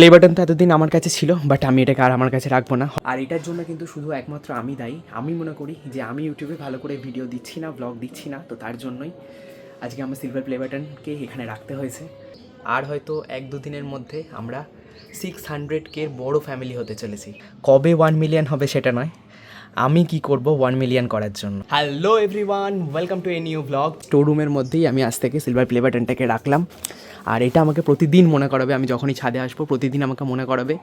Play button তো এতদিন আমার কাছে ছিল বাট আমি এটাকে আর আমার কাছে রাখব না। আর এটার জন্য কিন্তু শুধু একমাত্র আমি দায়ী। আমি মনে করি যে আমি ইউটিউবে ভালো করে ভিডিও দিচ্ছি না ব্লগ দিচ্ছি না, তো তার জন্যই আজকে আমার সিলভার প্লে বাটনকে এখানে রাখতে হয়েছে। আর হয়তো এক দু দিনের মধ্যে আমরা সিক্স হান্ড্রেড বড় ফ্যামিলি হতে চলেছি। কবে ওয়ান মিলিয়ন হবে সেটা নয়। আমি কি করব ওয়ান মিলিয়ন করার জন্য? Hello everyone welcome to a new blog store রুমের মধ্যেই আমি আজ থেকে সিলভার প্লে বাটনটাকে রাখলাম। আর এটা আমাকে প্রতিদিন মনে করাবে, আমি যখনই ছাদে আসব প্রতিদিন আমাকে মনে করাবে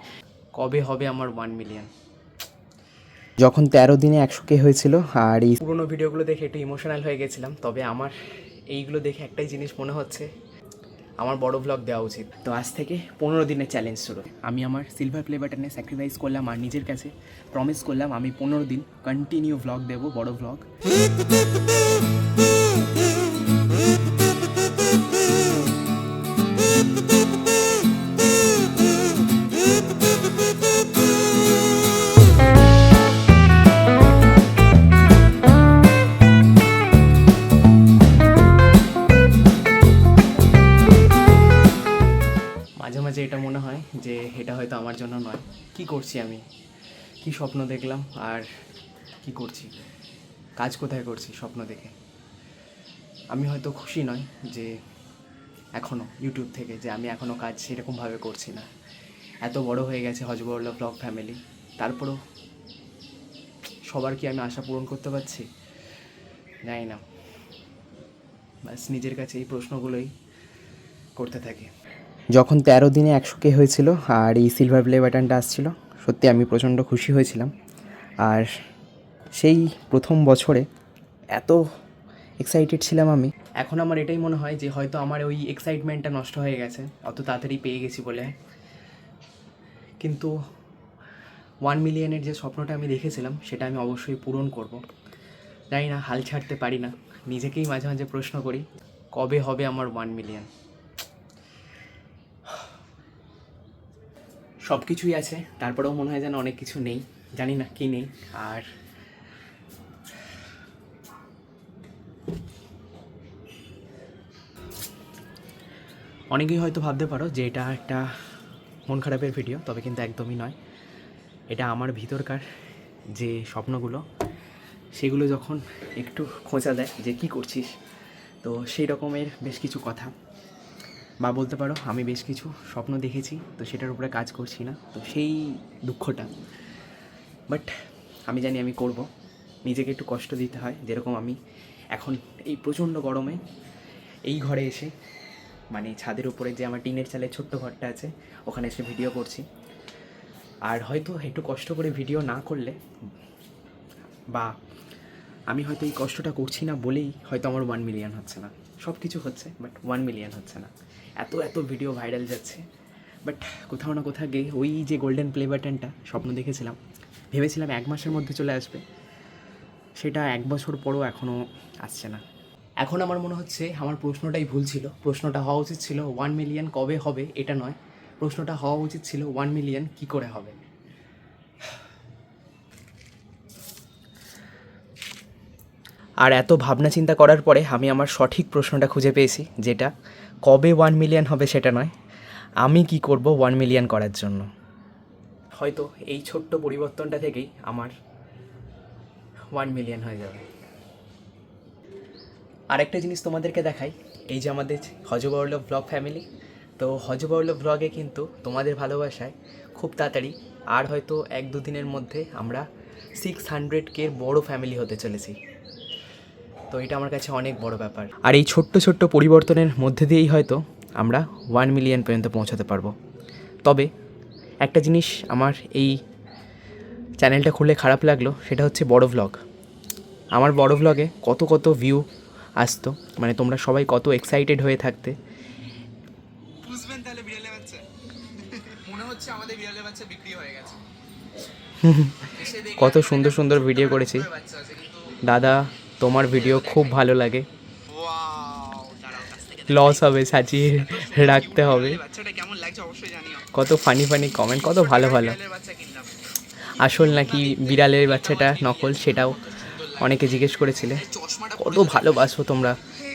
কবে হবে আমার ওয়ান মিলিয়ন যখন তেরো দিনে একশো কে হয়েছিল আর এই পুরোনো ভিডিওগুলো দেখে একটু ইমোশনাল হয়ে গেছিলাম, তবে আমার এইগুলো দেখে একটাই জিনিস মনে হচ্ছে, আমার বড় ব্লগ দেওয়া উচিত। তো আজ থেকে পনেরো দিনের চ্যালেঞ্জ শুরু। আমি আমার সিলভার প্লে বাটনে স্যাক্রিফাইস করলাম আর নিজের কাছে প্রমিস করলাম, আমি পনেরো দিন কন্টিনিউ ব্লগ দেবো, বড় ব্লগ মাঝে মাঝে এটা মনে হয় যে এটা হয়তো আমার জন্য নয়। কি করছি আমি? কি স্বপ্ন দেখলাম? আর কি করছি? কাজ কোথায় করছি স্বপ্ন দেখে? আমি হয়তো খুশি নয় যে এখনও ইউটিউব থেকে, যে আমি এখনও কাজ সেরকমভাবে করছি না। এত বড় হয়ে গেছে হজবরল ব্লগ ফ্যামিলি তারপরেও সবার কি আমি আশা পূরণ করতে পারছি? জানি না। ব্যাস নিজের কাছে এই প্রশ্নগুলোই করতে থাকি। যখন তেরো দিনে একশো কে হয়েছিল আর এই সিলভার প্লে বাটনটা আসছিল, সত্যি আমি প্রচণ্ড খুশি হয়েছিলাম। আর সেই প্রথম বছরে এত এক্সাইটেড ছিলাম আমি এখন আমার এটাই মনে হয় যে হয়তো আমার ওই এক্সাইটমেন্টটা নষ্ট হয়ে গেছে, অত তাড়াতাড়ি পেয়ে গেছি বলে। কিন্তু ওয়ান মিলিয়নের যে স্বপ্নটা আমি দেখেছিলাম, সেটা আমি অবশ্যই পূরণ করব। জানি না, হাল ছাড়তে পারি না। নিজেকেই মাঝে মাঝে প্রশ্ন করি, কবে হবে আমার ওয়ান মিলিয়ন সব কিছুই আছে, তারপরেও মনে হয় যেন অনেক কিছু নেই। জানি না কী নেই, আর অনেকেই হয়তো ভাবতে পারো যে এটা একটা মন খারাপের ভিডিও তবে কিন্তু একদমই নয়। এটা আমার ভিতরকার যে স্বপ্নগুলো, সেগুলো যখন একটু খোঁচা দেয় যে কি করছিস, তো সেই রকমের বেশ কিছু কথা। বা বলতে পারো, আমি বেশ কিছু স্বপ্ন দেখেছি, তো সেটার উপরে কাজ করছি না, তো সেই দুঃখটা। বাট আমি জানি আমি করব। নিজেকে একটু কষ্ট দিতে হয়, যেরকম আমি এখন এই প্রচণ্ড গরমে এই ঘরে এসে মানে ছাদের উপরে যে আমার টিনের চালের ছোট্ট ঘরটা আছে, ওখানে এসে ভিডিও করছি। আর হয়তো একটু কষ্ট করে ভিডিও না করলে, বা আমি হয়তো এই কষ্টটা করছি না বলেই হয়তো আমার ওয়ান মিলিয়ন হচ্ছে না। সব কিছু হচ্ছে বাট ওয়ান মিলিয়ন হচ্ছে না। এত এত ভিডিও ভাইরাল যাচ্ছে। বাট কোথাও না কোথাও গিয়ে ওই যে গোল্ডেন প্লে বাটনটা স্বপ্ন দেখেছিলাম। ভেবেছিলাম এক মাসের মধ্যে চলে আসবে। সেটা এক বছর পরও এখনও আসছে না। এখন আমার মনে হচ্ছে আমার প্রশ্নটাই ভুল ছিল। প্রশ্নটা হওয়া উচিত ছিল ওয়ান মিলিয়ন কবে হবে? এটা নয়। প্রশ্নটা হওয়া উচিত ছিল ওয়ান মিলিয়ন কী করে হবে? আর এত ভাবনা চিন্তা করার পরে আমি আমার সঠিক প্রশ্নটা খুঁজে পেয়েছি, যেটা, কবে ওয়ান মিলিয়ন হবে? সেটা নয়। আমি কি করব ওয়ান মিলিয়ন করার জন্য? হয়তো এই ছোট্ট পরিবর্তনটা থেকেই আমার ওয়ান মিলিয়ন হয়ে যাবে। আরেকটা জিনিস তোমাদেরকে দেখাই, এই যে আমাদের হজবরল ব্লগ ফ্যামিলি তো হজবরল ব্লগে কিন্তু তোমাদের ভালোবাসায় খুব তাড়াতাড়ি আর হয়তো এক দু দিনের মধ্যে আমরা সিক্স হান্ড্রেড কে বড় ফ্যামিলি হতে চলেছি। তো এটা আমার কাছে অনেক বড় ব্যাপার। আর এই ছোট্ট ছোট্ট পরিবর্তনের মধ্যে দিয়েই হয়তো আমরা ওয়ান মিলিয়ন পর্যন্ত পৌঁছাতে পারব। তবে একটা জিনিস আমার এই চ্যানেলটা খুলে খারাপ লাগল, সেটা হচ্ছে বড় ভ্লগ আমার বড় ভ্লগে কত কত ভিউ আসতো। মানে তোমরা সবাই কত এক্সাইটেড হয়ে থাকতে। বুঝবেন তাহলে বিড়ালে বাচ্চা মনে হচ্ছে আমাদের বিড়ালে বাচ্চা বিক্রি হয়ে গেছে। কত সুন্দর সুন্দর ভিডিও করেছি। দাদা তোমার ভিডিও খুব ভালো লাগে। লস হবে সাজিয়ে রাখতে হবে। কত ফানি ফানি কমেন্ট কত ভালো ভালো। আসল নাকি বিড়ালের বাচ্চাটা নকল সেটাও অনেকে জিজ্ঞেস করেছিলে, কত ভালোবাসো তোমরা?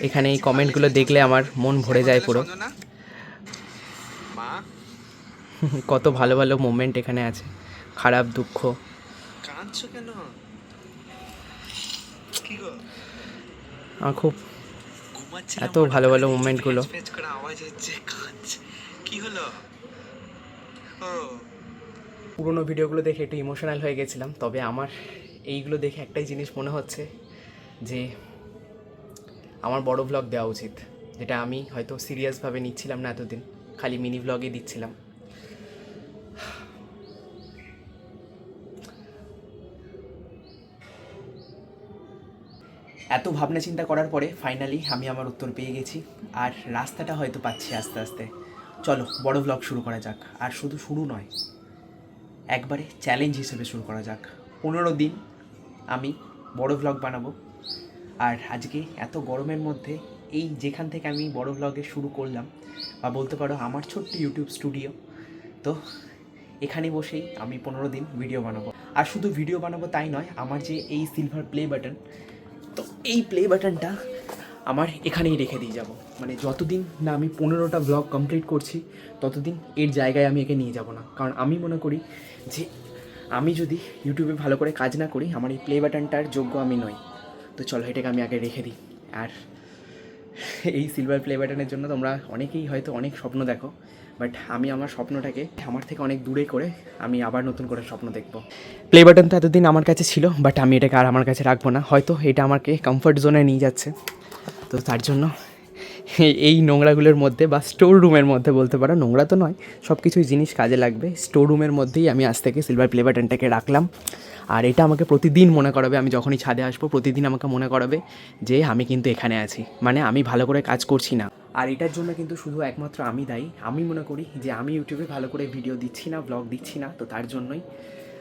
এখানে এই কমেন্টগুলো দেখলে আমার মন ভরে যায় পুরো। কত ভালো ভালো মোমেন্ট এখানে আছে। খারাপ, দুঃখ। আমার খুব এত ভালো ভালো moment গুলো। ফেচ করে আওয়াজ হচ্ছে কাঁদছে কি হলো পুরোনো ভিডিওগুলো দেখে একটু ইমোশনাল হয়ে গেছিলাম, তবে আমার এইগুলো দেখে একটাই জিনিস মনে হচ্ছে যে আমার বড় ব্লগ দেওয়া উচিত। যেটা আমি হয়তো সিরিয়াসভাবে নিচ্ছিলাম না এতদিন। খালি মিনি ব্লগে দিচ্ছিলাম। এত ভাবনা চিন্তা করার পরে ফাইনালি আমি আমার উত্তর পেয়ে গেছি। আর রাস্তাটা হয়তো পাচ্ছি আস্তে আস্তে। চলো, বড় ব্লগ শুরু করা যাক। আর শুধু শুরু নয়, একবারে চ্যালেঞ্জ হিসেবে শুরু করা যাক। পনেরো দিন আমি বড় ভ্লগ বানাবো। আর আজকে এত গরমের মধ্যে এই যেখান থেকে আমি বড় ভ্লগে শুরু করলাম, বা বলতে পারো আমার ছোট্ট ইউটিউব স্টুডিও তো এখানে বসেই আমি পনেরো দিন ভিডিও বানাবো। আর শুধু ভিডিও বানাবো তাই নয়, আমার যে এই সিলভার প্লে বাটন তো এই প্লে বাটনটা আমার এখানেই রেখে দিয়ে যাব। মানে যতদিন না আমি পনেরোটা ব্লগ কমপ্লিট করছি, ততদিন এর জায়গায় আমি একে নিয়ে যাব না। কারণ আমি মনে করি যে আমি যদি ইউটিউবে ভালো করে কাজ না করি, আমার এই প্লে বাটনটার যোগ্য আমি নই। তো চলো, এটাকে আমি আগে রেখে দিই। আর এই সিলভার প্লে বাটনের জন্য তোমরা অনেকেই হয়তো অনেক স্বপ্ন দেখো বাট আমি আমার স্বপ্নটাকে আমার থেকে অনেক দূরে করে আমি আবার নতুন করে স্বপ্ন দেখব। প্লে বাটন তো এতদিন আমার কাছে ছিল বাট আমি এটাকে আর আমার কাছে রাখব না। হয়তো এটা আমাকে কমফর্ট জোনে নিয়ে যাচ্ছে। তো তার জন্য এই- নোংরাগুলোর মধ্যে বা স্টোর রুমের মধ্যে বলতে পারো, নোংরা তো নয় সব কিছুই জিনিস কাজে লাগবে। স্টোর রুমের মধ্যেই আমি আজ থেকে সিলভার প্লে বাটনটাকে রাখলাম। আর এটা আমাকে প্রতিদিন মনে করাবে, আমি যখনই ছাদে আসব, প্রতিদিন আমাকে মনে করাবে যে আমি কিন্তু এখানে আছি। মানে আমি ভালো করে কাজ করছি না। আর এটার জন্য কিন্তু শুধু একমাত্র আমি দায়ী। আমি মনে করি যে আমি ইউটিউবে ভালো করে ভিডিও দিচ্ছি না ব্লগ দিচ্ছি না, তো তার জন্যই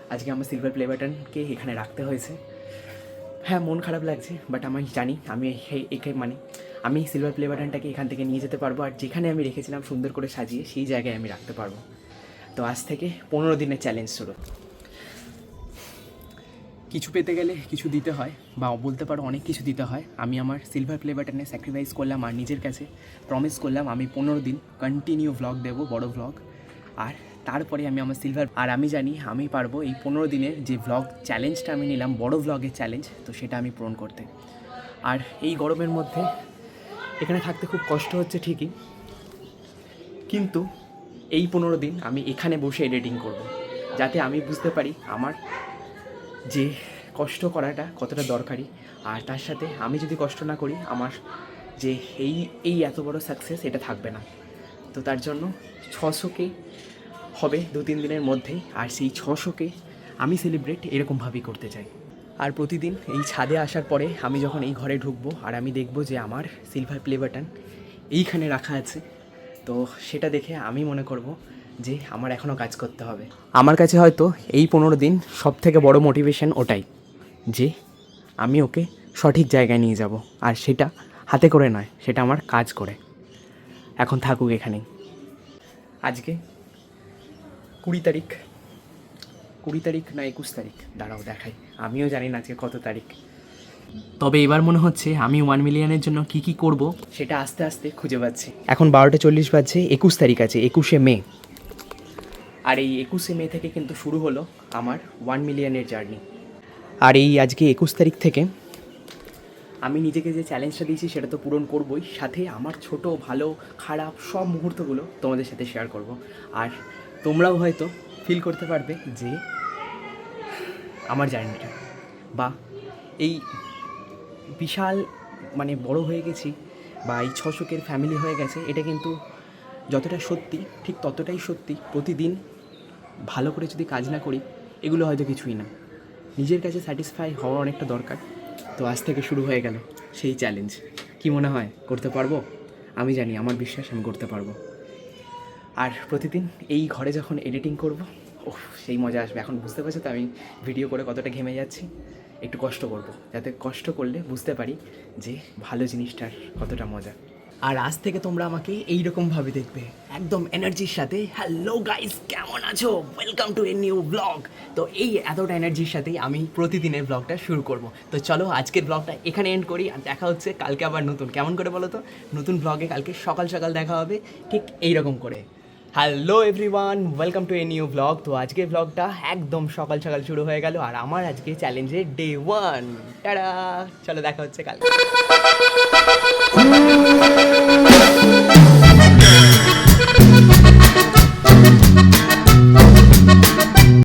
আজকে আমার সিলভার প্লে বাটনকে এখানে রাখতে হয়েছে। হ্যাঁ মন খারাপ লাগছে বাট আমি জানি, আমি একে মানে আমি সিলভার প্লে বাটনটাকে এখান থেকে নিয়ে যেতে পারব, আর যেখানে আমি রেখেছিলাম সুন্দর করে সাজিয়ে, সেই জায়গায় আমি রাখতে পারব। তো আজ থেকে পনেরো দিনের চ্যালেঞ্জ শুরু। কিছু পেতে গেলে কিছু দিতে হয়, বা বলতে পারো অনেক কিছু দিতে হয়। আমি আমার সিলভার প্লে বাটনে স্যাক্রিফাইস করলাম আর নিজের কাছে প্রমিস করলাম, আমি পনেরো দিন কন্টিনিউ ভ্লগ দেবো, বড় ভ্লগ আর তারপরে আমি আমার সিলভার আর আমি জানি আমি পারব এই পনেরো দিনের যে ভ্লগ চ্যালেঞ্জটা আমি নিলাম, বড় ভ্লগের চ্যালেঞ্জ তো সেটা আমি পূরণ করতে। আর এই গরমের মধ্যে এখানে থাকতে খুব কষ্ট হচ্ছে ঠিকই, কিন্তু এই পনেরো দিন আমি এখানে বসে এডিটিং করব, যাতে আমি বুঝতে পারি আমার যে কষ্ট করাটা কতটা দরকারি, আর তার সাথে আমি যদি কষ্ট না করি, আমার যে এই এই এত বড় সাকসেস এটা থাকবে না। তো তার জন্য ছশোকে হবে দু তিন দিনের মধ্যেই, আর সেই ছশোকে আমি সেলিব্রেট এরকমভাবেই করতে চাই। আর প্রতিদিন এই ছাদে আসার পরে আমি যখন এই ঘরে ঢুকবো, আর আমি দেখব যে আমার সিলভার প্লে বাটন এইখানে রাখা আছে, তো সেটা দেখে আমি মনে করব যে আমার এখনও কাজ করতে হবে। আমার কাছে হয়তো এই পনেরো দিন সব থেকে বড় মোটিভেশন ওটাই, যে আমি ওকে সঠিক জায়গায় নিয়ে যাব, আর সেটা হাতে করে নয়, সেটা আমার কাজ করে। এখন থাকুক এখানেই। আজকে কুড়ি তারিখ। কুড়ি তারিখ না একুশ তারিখ? দাঁড়াও দেখাই। আমিও জানি না আজকে কত তারিখ। তবে এবার মনে হচ্ছে আমি ওয়ান মিলিয়নের জন্য কি কি করব সেটা আস্তে আস্তে খুঁজে পাচ্ছি। এখন বারোটা চল্লিশ বাজছে একুশ তারিখ আছে একুশে মে। আর এই একুশে মে থেকে কিন্তু শুরু হলো আমার ওয়ান মিলিয়নের জার্নি। আর এই আজকে একুশ তারিখ থেকে আমি নিজেকে যে চ্যালেঞ্জটা দিয়েছি সেটা তো পূরণ করবই সাথে আমার ছোট ভালো খারাপ সব মুহূর্তগুলো তোমাদের সাথে শেয়ার করব। আর তোমরাও হয়তো ফিল করতে পারবে যে আমার জার্নিটা বা এই বিশাল মানে বড় হয়ে গেছি বা এই ছশকের ফ্যামিলি হয়ে গেছে, এটা কিন্তু যতটা সত্যি, ঠিক ততটাই সত্যি প্রতিদিন ভালো করে যদি কাজ না করি, এগুলো হয়তো কিছুই না। নিজের কাছে স্যাটিসফাই হওয়া অনেকটা দরকার। তো আজ থেকে শুরু হয়ে গেল সেই চ্যালেঞ্জ কি মনে হয়, করতে পারব? আমি জানি, আমার বিশ্বাস, আমি করতে পারব। আর প্রতিদিন এই ঘরে যখন এডিটিং করব ও সেই মজা আসবে। এখন বুঝতে পারছ তো আমি ভিডিও করে কতটা ঘেমে যাচ্ছি? একটু কষ্ট করব, যাতে কষ্ট করলে বুঝতে পারি যে ভালো জিনিসটার কতটা মজা। আর আজ থেকে তোমরা আমাকে এই রকমভাবে দেখবে। একদম এনার্জির সাথে হ্যালো গাইস কেমন আছো? Welcome to a new blog তো এই এতটা এনার্জির সাথেই আমি প্রতিদিনের ব্লগটা শুরু করব। তো চলো আজকের ব্লগটা এখানে এন্ড করি আর দেখা হচ্ছে কালকে আবার নতুন। কেমন করে বলো তো? নতুন ব্লগে কালকে সকাল সকাল দেখা হবে, ঠিক এই রকম করে। Hello everyone welcome to a new blog তো আজকে ব্লগটা একদম সকাল সকাল শুরু হয়ে গেল আর আমার আজকে চ্যালেঞ্জের ডে ওয়ান টাটা! চলো দেখা হচ্ছে কাল।